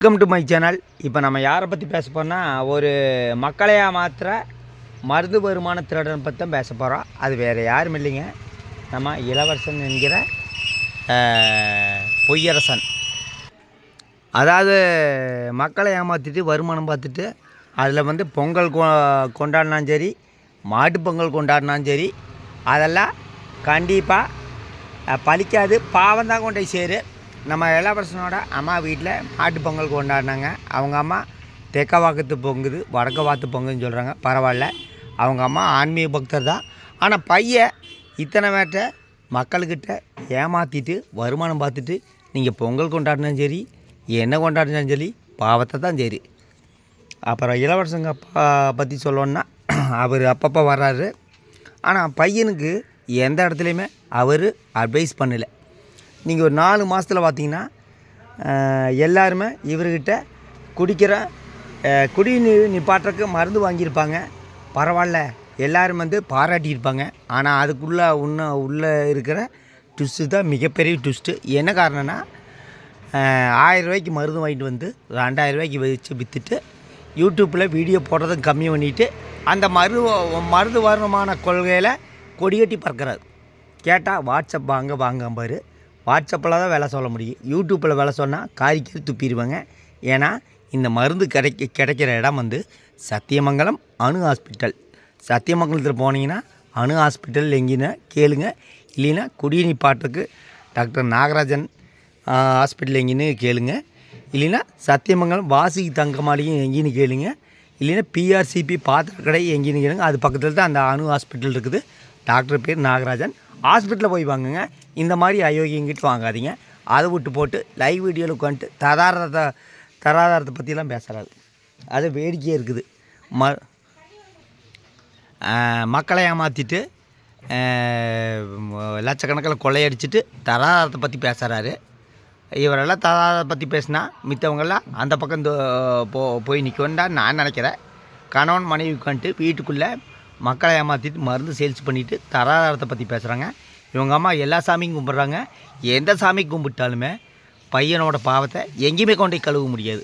Welcome to my channel இப்போ நம்ம யாரை பற்றி பேச போறோம்னா ஒரு மக்களையாக மாத்திர மருந்து வருமான திருடன் பற்றி தான் பேச போகிறோம் அது வேறு யாரும் இல்லைங்க. நம்ம இளவரசன் என்கிற பொய்யரசன். அதாவது மக்களை ஏமாற்றிட்டு வருமானம் பார்த்துட்டு அதில் வந்து பொங்கல் கொ கொண்டாடினாலும் சரி மாட்டு பொங்கல் கொண்டாடினாலும் சரி அதெல்லாம் கண்டிப்பாக பழிக்காது. பாவம் தான் கொண்டு போய் சேரு. நம்ம இளவரசனோட அம்மா வீட்டில் மாட்டு பொங்கல் கொண்டாடினாங்க. அவங்க அம்மா தெற்க வாக்கத்து பொங்குது வடக்க வாத்து பொங்குன்னு சொல்கிறாங்க பரவாயில்ல. அவங்க அம்மா ஆன்மீக பக்தர் தான். ஆனால் பையன் இத்தனை மேட்ட மக்கள்கிட்ட ஏமாற்றிட்டு வருமானம் பார்த்துட்டு நீங்கள் பொங்கல் கொண்டாடினாலும் சரி என்ன கொண்டாடினாலும் சரி பாவத்தை தான் சரி அப்புறம் இளவரசங்க அப்பா பற்றி சொல்லணுன்னா அவர் அப்பப்போ வர்றாரு. ஆனால் பையனுக்கு எந்த இடத்துலையுமே அவர் அட்வைஸ் பண்ணலை. நீங்கள் ஒரு நாலு மாதத்தில் பார்த்தீங்கன்னா எல்லாருமே இவர்கிட்ட குடிக்கிற குடிநீர் நிப்பாட்டுறக்கு மருந்து வாங்கியிருப்பாங்க. பரவாயில்ல. எல்லாரும் வந்து பாராட்டியிருப்பாங்க. ஆனால் அதுக்குள்ளே உன்ன உள்ளே இருக்கிற ட்விஸ்ட்டு தான் மிகப்பெரிய ட்விஸ்ட்டு என்ன காரணம்னா ஆயிரரூவாய்க்கு மருந்து வாங்கிட்டு வந்து ரெண்டாயிரம் ரூபாய்க்கு வச்சு விற்றுட்டு யூடியூப்பில் வீடியோ போடுறதும் கம்மி பண்ணிவிட்டு அந்த மரு மருந்து வருமான கொள்கையில் கொடிகட்டி பறக்கிறார். கேட்டால் வாட்ஸ்அப் வாங்க வாங்க பாரு. வாட்ஸ்அப்பில் தான் வேலை சொல்ல முடியும். யூடியூப்பில் வேலை சொன்னால் காய்கறி துப்பிடுவாங்க. ஏன்னா இந்த மருந்து கிடைக்க கிடைக்கிற இடம் வந்து சத்தியமங்கலம் அணு ஹாஸ்பிட்டல். சத்தியமங்கலத்தில் போனீங்கன்னா அணு ஹாஸ்பிட்டல் எங்கேன்னா கேளுங்க. இல்லைன்னா குடிநீர் பாட்டுக்கு டாக்டர் நாகராஜன் ஹாஸ்பிட்டல் எங்கேன்னு கேளுங்க. இல்லைன்னா சத்தியமங்கலம் வாசிக்கு தங்கமாளியும் எங்கேன்னு கேளுங்க. இல்லைன்னா பிஆர்சிபி பாத்திர கடை எங்கேன்னு கேளுங்க. அது பக்கத்தில் தான் அந்த அணு ஹாஸ்பிட்டல் இருக்குது. டாக்டர் பேர் நாகராஜன். ஹாஸ்பிட்டலில் போய் வாங்குங்க. இந்த மாதிரி அயோக்கியங்கிட்டு வாங்காதீங்க. அதை விட்டு போட்டு லைவ் வீடியோவில் உட்காந்துட்டு தராதாரத்தை தராதாரத்தை பற்றிலாம் பேசுகிறாரு அது வேடிக்கையாக இருக்குது. ம மக்களை ஏமாற்றிட்டு லட்சக்கணக்கில் கொள்ளையடிச்சிட்டு தராதாரத்தை பற்றி பேசுகிறாரு இவரெல்லாம் தராதாரத்தை பற்றி பேசினா மித்தவங்கெல்லாம் அந்த பக்கம் இந்த போ போய் நிற்கணும் நான் நினைக்கிறேன். கணவன் மனைவி உட்காந்துட்டு வீட்டுக்குள்ளே மக்களை ஏமாற்றிட்டு மருந்து சேல்ஸ் பண்ணிவிட்டு தராதாரத்தை பற்றி பேசுகிறாங்க இவங்க அம்மா எல்லா சாமியும் கும்பிட்றாங்க. எந்த சாமி கும்பிட்டாலுமே பையனோட பாவத்தை எங்கேயுமே கொண்டு போய் கழுவ முடியாது.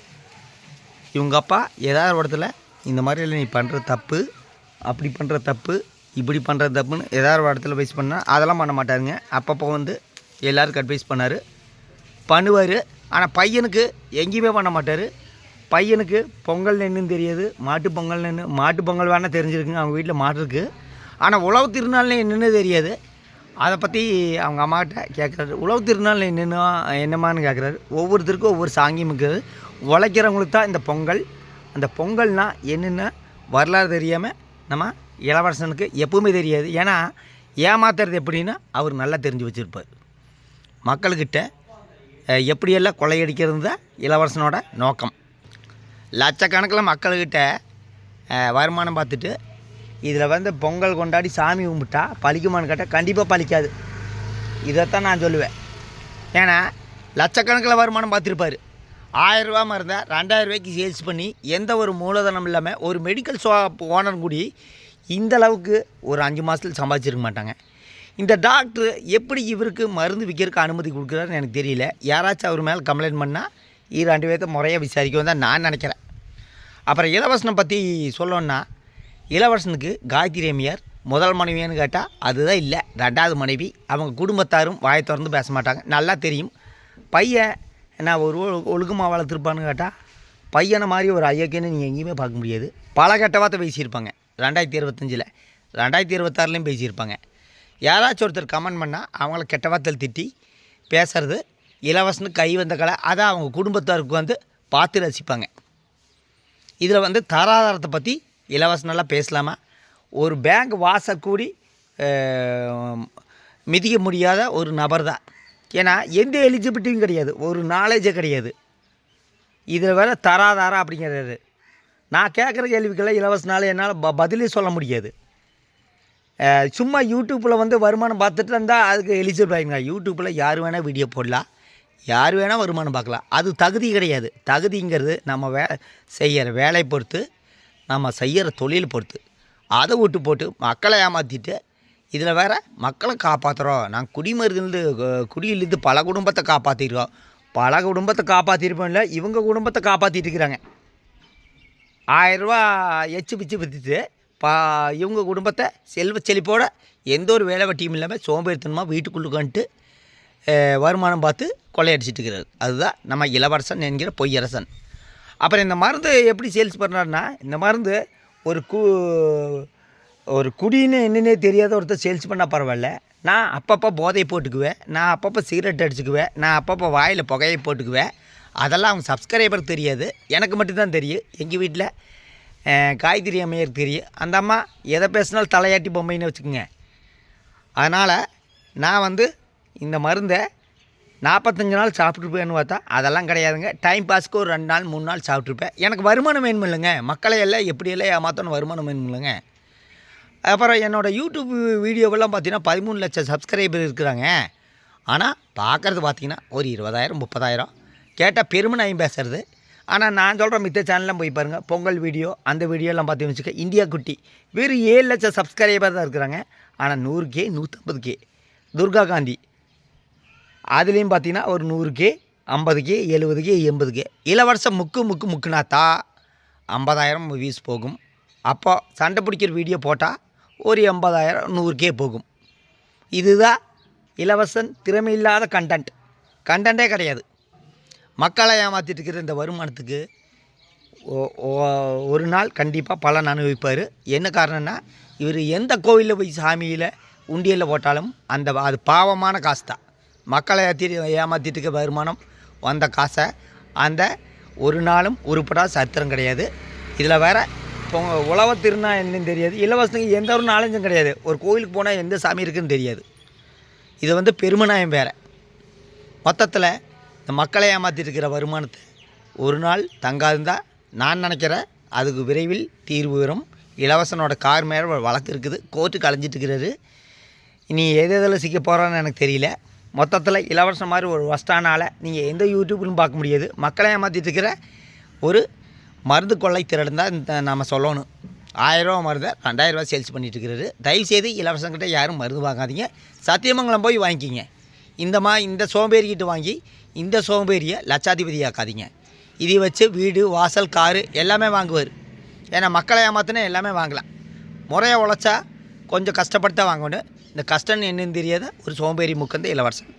இவங்க அப்பா ஏதாவது ஒரு இடத்துல இந்த மாதிரி நீ பண்ணுற தப்பு அப்படி பண்ணுற தப்பு இப்படி பண்ணுற தப்புன்னு ஏதாவது ஒரு இடத்துல வைஸ் பண்ணால் அதெல்லாம் பண்ண மாட்டாருங்க. அப்பப்போ வந்து எல்லாருக்கும் அட்வைஸ் பண்ணார். பண்ணுவார். ஆனால் பையனுக்கு எங்கேயுமே பண்ண மாட்டார். பையனுக்கு பொங்கல் என்னன்னு தெரியாது. மாட்டு பொங்கல் நின்று மாட்டு பொங்கல் வேணால் தெரிஞ்சிருக்குங்க. அவங்க வீட்டில் மாட்டு இருக்குது ஆனால் உழவு திருநாள்னு என்னென்னு தெரியாது. அதை பற்றி அவங்க அம்மாகிட்ட கேட்குறாரு. உழவு திருநாள் என்னென்னா என்னமான்னு கேட்குறாரு. ஒவ்வொருத்தருக்கும் ஒவ்வொரு சாங்கியம் இருக்குது. உழைக்கிறவங்களுக்கு தான் இந்த பொங்கல். அந்த பொங்கல்னால் என்னென்ன வரலாறு தெரியாமல் நம்ம இளவரசனுக்கு எப்பவுமே தெரியாது. ஏன்னா ஏமாத்துறது எப்படின்னா அவர் நல்லா தெரிஞ்சு வச்சுருப்பார். மக்கள்கிட்ட எப்படியெல்லாம் கொள்ளையடிக்கிறது தான் இளவரசனோட நோக்கம். லட்சக்கணக்கில் மக்கள்கிட்ட வருமானம் பார்த்துட்டு இதில் வந்து பொங்கல் கொண்டாடி சாமி கும்பிட்டா பழிக்குமான்னு கேட்டால் கண்டிப்பாக பலிக்காது இதைத்தான் நான் சொல்லுவேன். ஏன்னா லட்சக்கணக்கில் வருமானம் பார்த்துருப்பாரு. ஆயிரரூபா மருந்தை ரெண்டாயிரம் ரூபாய்க்கு சேல்ஸ் பண்ணி எந்த ஒரு மூலதனம் இல்லாமல் ஒரு மெடிக்கல் ஷாப் ஓனர் கூடி இந்த அளவுக்கு ஒரு அஞ்சு மாதத்தில் சம்பாதிச்சிருக்க மாட்டாங்க. இந்த டாக்டர் எப்படி இவருக்கு மருந்து விற்கிறதுக்கு அனுமதி கொடுக்குறாருன்னு எனக்கு தெரியல. யாராச்சும் அவர் மேலே கம்ப்ளைண்ட் பண்ணால் இது ரெண்டு பேர்த்த முறையாக விசாரிக்கும் தான் நான் நினைக்கிறேன். அப்புறம் இளவரசனை பற்றி சொல்லணுன்னா இளவரசனுக்கு காயத்ரி அம்மையார் முதல் மனைவியான்னு கேட்டால் அதுதான் இல்லை. ரெண்டாவது மனைவி. அவங்க குடும்பத்தாரும் வாயை திறந்து பேச மாட்டாங்க. நல்லா தெரியும். பையன் என்ன ஒரு ஒழு- ஒழுக்கமாக வளர்த்துருப்பான்னு கேட்டால் பையனை மாதிரி ஒரு ஐயக்கேன்னு நீங்கள் எங்கேயுமே பார்க்க முடியாது. பல கெட்ட வார்த்தை பேசியிருப்பாங்க. ரெண்டாயிரத்தி இருபத்தஞ்சில். ரெண்டாயிரத்தி இருபத்தாறுலேயும் பேசியிருப்பாங்க. யாராச்சும் ஒருத்தர் கமெண்ட் பண்ணால் அவங்கள கெட்ட வார்த்தையில் திட்டி பேசுறது இளவரசனுக்கு கை வந்த கலை. அதை அவங்க குடும்பத்தாருக்கு வந்து பார்த்து ரசிப்பாங்க. இதில் வந்து தராதாரத்தை பற்றி இலவசனெல்லாம் பேசலாமா? ஒரு பேங்க் வாசக்கூடி மிதிக்க முடியாத ஒரு நபர் தான் ஏன்னா எந்த எலிஜிபிலிட்டியும் கிடையாது. ஒரு நாலேஜே கிடையாது. இதில் வேற தராதாரா அப்படிங்கிறது. நான் கேட்குற கேள்விக்கெல்லாம் இலவசனால என்னால் ப பதிலே சொல்ல முடியாது. சும்மா யூடியூப்பில் வந்து வருமானம் பார்த்துட்டு இருந்தால் அதுக்கு எலிஜிபிள் ஆகிங்க யூடியூப்பில் யார் வேணால் வீடியோ போடலாம். யார் வேணால் வருமானம் பார்க்கலாம். அது தகுதி கிடையாது. தகுதிங்கிறது நம்ம வே செய்கிற வேலையை பொறுத்து நம்ம செய்கிற தொழில் பொறுத்து. அதை விட்டு போட்டு மக்களை ஏமாற்றிட்டு இதில் வேற மக்களை காப்பாற்றுறோம் நாங்கள் குடிமருந்து குடியிலேருந்து பல குடும்பத்தை காப்பாற்றிருக்கோம் பல குடும்பத்தை காப்பாற்றிருப்போம் இல்லை இவங்க குடும்பத்தை காப்பாற்றிட்டு இருக்கிறாங்க. ஆயிரரூவா எச்சு பிச்சு விற்றுட்டு பா இவங்க குடும்பத்தை செல்வ செழிப்போட எந்த ஒரு வேலை வட்டியும் இல்லாமல் சோம்பேறித்தனமாக வீட்டுக்குள்ளே வருமானம் பார்த்து கொள்ளையடிச்சிட்டு இருக்கிறார். அதுதான் நம்ம இளவரசன் என்கிற பொய்யரசன். அப்புறம் இந்த மருந்து எப்படி சேல்ஸ் பண்ணுறாருன்னா இந்த மருந்து ஒரு கு ஒரு குடின்னு என்னன்னே தெரியாத ஒருத்தர் சேல்ஸ் பண்ணால் பரவாயில்ல. நான் அப்பப்போ போதையை போட்டுக்குவேன் நான் அப்பப்போ சிகரெட் அடிச்சுக்குவேன் நான் அப்பப்போ வாயில் புகையை போட்டுக்குவேன். அதெல்லாம் அவங்க சப்ஸ்கிரைபருக்கு தெரியாது. எனக்கு மட்டும்தான் தெரியும். எங்கள் வீட்டில் காய்கறி அம்மையருக்கு தெரியும். அந்த அம்மா எதை பேசினாலும் தலையாட்டி பொம்மைன்னு வச்சுக்கோங்க. அதனால் நான் வந்து இந்த மருந்தை நாற்பத்தஞ்சு நாள் சாப்பிட்ருப்பேன்னு பார்த்தா அதெல்லாம் கிடையாதுங்க. டைம் பாஸ்க்கு ஒரு ரெண்டு நாள் மூணு நாள் சாப்பிட்ருப்பேன் எனக்கு வருமானம் வேணும் இல்லைங்க? மக்களை எல்லாம் எப்படியெல்லாம் ஏமாற்றணும் வருமானம் வேணும் இல்லைங்க? அப்புறம் என்னோடய யூடியூப் வீடியோவெல்லாம் பார்த்தீங்கன்னா பதிமூணு லட்சம் சப்ஸ்கிரைபர் இருக்கிறாங்க. ஆனால் பார்க்குறது பார்த்திங்கன்னா ஒரு இருபதாயிரம் முப்பதாயிரம். கேட்டால் பெருமை நான் பேசுறது. ஆனால் நான் சொல்கிற மித்த சேனல்லாம் போய் பாருங்கள் பொங்கல் வீடியோ அந்த வீடியோலாம் பார்த்தீங்கன்னு வச்சுக்க இந்தியா குட்டி. வெறும் ஏழு லட்சம் சப்ஸ்கிரைபர் தான் இருக்கிறாங்க. ஆனால் நூறு கே நூற்றம்பது கே துர்கா காந்தி. அதுலேயும் பார்த்தீங்கன்னா ஒரு நூறு கே ஐம்பது கே எழுபது கே எண்பது கே இளவரசம் முக்கு முக்கு முக்குனாத்தா ஐம்பதாயிரம் வியூஸ் போகும். அப்போ சண்டை பிடிக்கிற வீடியோ போட்டால் ஒரு எண்பதாயிரம் நூறு கே போகும். இதுதான் இலவசன் திறமையில்லாத கண்டென்ட் கண்டென்ட்டே கிடையாது. மக்களை ஏமாற்றிட்டு இருக்கிற இந்த வருமானத்துக்கு ஒரு நாள் கண்டிப்பாக பலன் அனுபவிப்பார். என்ன காரணம்னா இவர் எந்த கோவிலில் போய் சாமியில் உண்டியலில் போட்டாலும் அந்த அது பாவமான காசு தான் மக்களை ஏற்றி ஏமாற்றிட்டு இருக்க வருமானம் வந்த காசை அந்த ஒரு நாளும் உருப்படா சத்திரம் கிடையாது. இதில் வேற பொங்க உழவ திருநா என்னன்னு தெரியாது. இலவசத்துக்கு எந்த ஒரு நாலஞ்சும் கிடையாது. ஒரு கோயிலுக்கு போனால் எந்த சாமி இருக்குன்னு தெரியாது. இது வந்து பெருமநாயம் வேறு. மொத்தத்தில் இந்த மக்களை ஏமாற்றிட்டு இருக்கிற வருமானத்தை ஒரு நாள் தங்காதுன்னு நான் நினைக்கிறேன் அதுக்கு விரைவில் தீர்வு வரும். இளவசனோட கார் மேலே வழக்கு இருக்குது. கோர்ட்டுக்கு அலைஞ்சிட்டு இருக்கிறாரு. இனி எது எதில் சிக்க போகிறான்னு எனக்கு தெரியல. மொத்தத்தில் இலவசம் மாதிரி ஒரு வஸ்டான நீங்கள் எந்த யூடியூப்லையும் பார்க்க முடியாது. மக்களை ஏமாற்றிட்டு இருக்கிற ஒரு மருந்து கொள்ளை திறன் தான் இந்த நம்ம சொல்லணும். ஆயிரரூவா மருந்தை ரெண்டாயிரரூவா சேல்ஸ் பண்ணிட்டு இருக்கிறாரு. தயவுசெய்து இலவசங்கிட்ட யாரும் மருந்து வாங்காதீங்க. சத்தியமங்கலம் போய் வாங்கிக்கிங்க. இந்த மா இந்த சோம்பேறிக்கிட்ட வாங்கி இந்த சோம்பேறியை லட்சாதிபதி ஆக்காதீங்க இதை வச்சு வீடு வாசல் காரு எல்லாமே வாங்குவார். ஏன்னா மக்களை ஏமாத்தினா எல்லாமே வாங்கலாம். முறையை உழைச்சா கொஞ்சம் கஷ்டப்பட்டு தான் வாங்கணும். இந்த கஷ்டம்னு என்னன்னு தெரியாத ஒரு சோம்பேறி முக்கந்த இளவரசன்.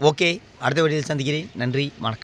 ஓகே அடுத்த வீடியோவில் சந்திக்கிறேன். நன்றி வணக்கம்.